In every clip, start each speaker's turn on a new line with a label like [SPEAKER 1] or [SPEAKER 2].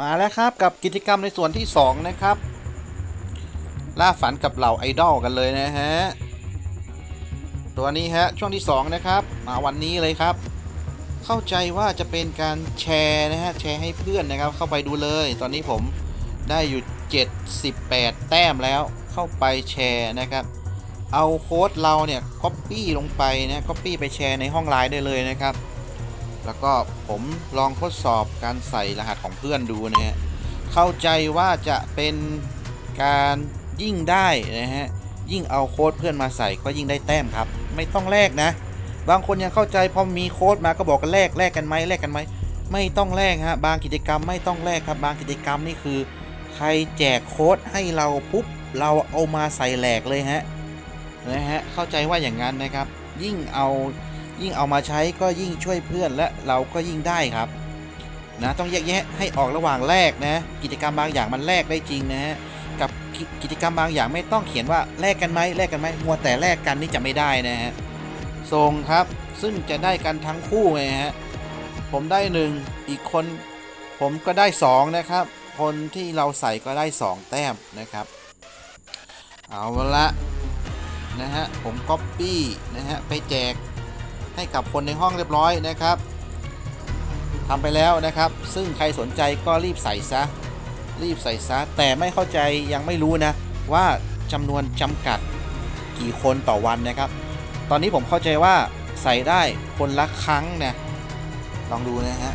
[SPEAKER 1] มาแล้วครับกับกิจกรรมในส่วนที่ 2 นะครับ ล่าฝันกับเหล่าไอดอลกันเลยนะฮะ ตัวนี้ฮะช่วงที่ 2 นะครับ มาวันนี้เลยครับ เข้าใจว่าจะเป็นการแชร์นะฮะแชร์ให้เพื่อนนะครับ เข้าไปดูเลย ตอนนี้ผมได้อยู่ 78 แต้มแล้วเข้าไปแชร์นะครับ เอาโค้ดเราเนี่ย Copy ลงไปนะ Copy ไปแชร์ในห้องไลน์ได้เลยนะครับ แล้วก็ผมลองทดสอบการใส่รหัสของเพื่อนดูนะฮะ เข้าใจว่าจะเป็นการยิ่งได้นะฮะ ยิ่งเอาโค้ดเพื่อนมาใส่ก็ยิ่งได้แต้มครับ ไม่ต้องแลกนะ บางคนยังเข้าใจพอมีโค้ดมาก็บอกกันแลกแลกกันไหมแลกกันไหมไม่ต้องแลกฮะ บางกิจกรรมไม่ต้องแลกครับ บางกิจกรรมนี่คือ ใครแจกโค้ดให้เราปุ๊บเราเอามาใส่แหลกเลยฮะนะฮะเข้าใจว่าอย่างนั้นนะครับ ยิ่งเอา ยิ่งเอามาใช้ก็ยิ่งช่วยเพื่อนและเราก็ยิ่งได้ครับนะต้องแยกแยะให้ออกระหว่างแลกนะกิจกรรมบางอย่างมันแลกได้จริงนะฮะกับกิกิจกรรมบางอย่างไม่ต้องเขียนว่าแลกกันไหมแลกกันไหมมัวแต่แลกกันนี่จะไม่ได้นะฮะส่งครับซึ่งจะได้กันทั้งคู่ไงฮะผมได้หนึ่งอีกคนผมก็ได้สองนะครับ คนที่เราใส่ก็ได้สองแต้มนะครับ เอาละนะฮะผมก๊อปปี้นะฮะไปแจก ให้กับคนในห้องเรียบร้อยนะครับทำไปแล้วนะครับ ซึ่งใครสนใจก็รีบใส่ซะ รีบใส่ซะ แต่ไม่เข้าใจยังไม่รู้นะ ว่าจำนวนจำกัดกี่คนต่อวันนะครับ ตอนนี้ผมเข้าใจว่าใส่ได้คนละครั้งนะลองดูนะฮะ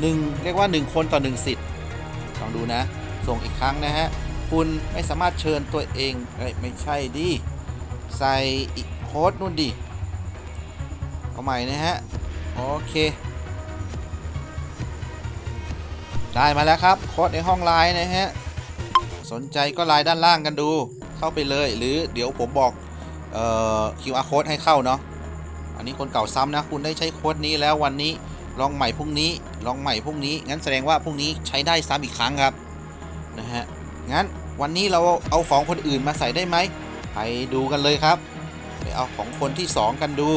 [SPEAKER 1] หนึ่งเรียกว่า 1 คนต่อ 1 สิทธิ์ลองดูนะ ส่งอีกครั้งนะฮะ คุณไม่สามารถเชิญตัวเองเอ้ยไม่ใช่ดิ ใส่อีกโค้ดนู่นดิ เอาใหม่นะฮะ โอเค ได้มาแล้วครับโค้ดในห้องไลน์นะฮะ สนใจก็ไลน์ด้านล่างกันดู เข้าไปเลย หรือเดี๋ยวผมบอกเอ่อ QR code ให้เข้าเนาะ อันนี้คนเก่าซ้ำนะ คุณได้ใช้โค้ดนี้แล้ววันนี้ ลองใหม่พรุ่งนี้ ลองใหม่พรุ่งนี้ งั้นแสดงว่าพรุ่งนี้ใช้ได้ซ้ำอีกครั้งครับ นะฮะ งั้นวันนี้เราเอาของคนอื่นมาใส่ได้ไหม ไปดูกันเลยครับ ไปเอาของคนที่ 2 กันดู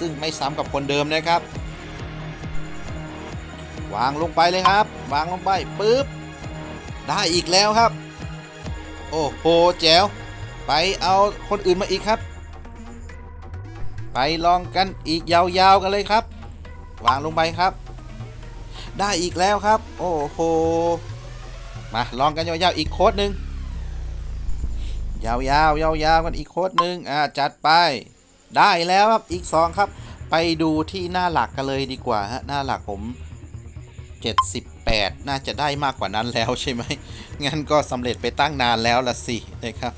[SPEAKER 1] ซึ่งไม่ซ้ำกับคนเดิมนะครับ วางลงไปเลยครับ วางลงไปปึ๊บ ได้อีกแล้วครับ โอ้โหแจ๋วไปเอาคนอื่นมาอีกครับ ไปลองกันอีกยาวๆกันเลยครับ วางลงไปครับ ได้อีกแล้วครับ โอ้โหมาลองกันยาวๆอีกโค้ดหนึ่งยาวๆยาวๆกันอีกโค้ดหนึ่งอ่าจัดไป ได้แล้วครับอีกสองครับ ไปดูที่หน้าหลักกันเลยดีกว่าฮะหน้าหลักผม 78 น่าจะได้มากกว่านั้นแล้วใช่ไหมงั้นก็สำเร็จไปตั้งนานแล้วละสินะครับ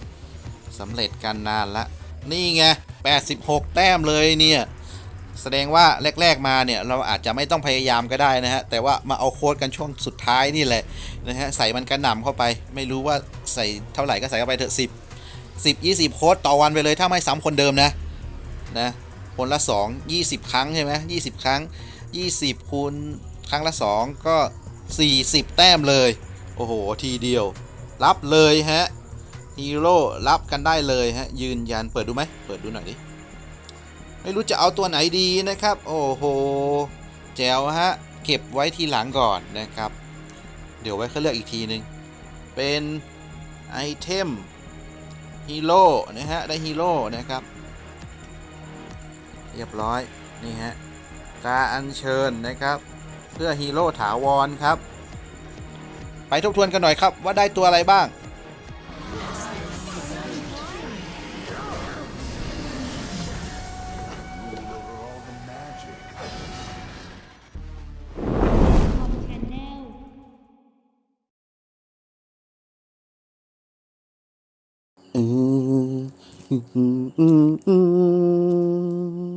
[SPEAKER 1] สำเร็จกันนานละ นี่ไง 86 แต้มเลยเนี่ยแสดงว่าแรก ๆ มาเนี่ยเราอาจจะไม่ต้องพยายามก็ได้นะฮะ แต่ว่ามาเอาโค้ดกันช่วงสุดท้ายนี่แหละนะฮะใส่มันกระหน่ำเข้าไป ไม่รู้ว่าใส่เท่าไหร่ก็ใส่เข้าไปเถอะ 10 10 20 โค้ดต่อวันไปเลยถ้าไม่ซ้ำคนเดิมนะ นะคนละ 2 20 ครั้งใช่ไหม20ครั้ง 20 คูณครั้งละ 2 ก็ 40 แต้มเลย โอ้โห ทีเดียว รับเลยฮะฮีโร่รับกันได้เลยฮะ ยืนยันเปิดดูไหมเปิดดูหน่อยดิ ไม่รู้จะเอาตัวไหนดีนะครับ โอ้โห แจ๋วฮะ เก็บไว้ทีหลังก่อนนะครับ เดี๋ยวไว้เขาเลือกอีกทีนึง เป็นไอเทมฮีโร่นะฮะ ได้ฮีโร่นะครับ เรียบร้อยนี่ฮะการอัญเชิญนะครับ เพื่อฮีโร่ถาวรครับ ไปทบทวนกันหน่อยครับว่าได้ตัวอะไรบ้างอืมอืมอืมอืม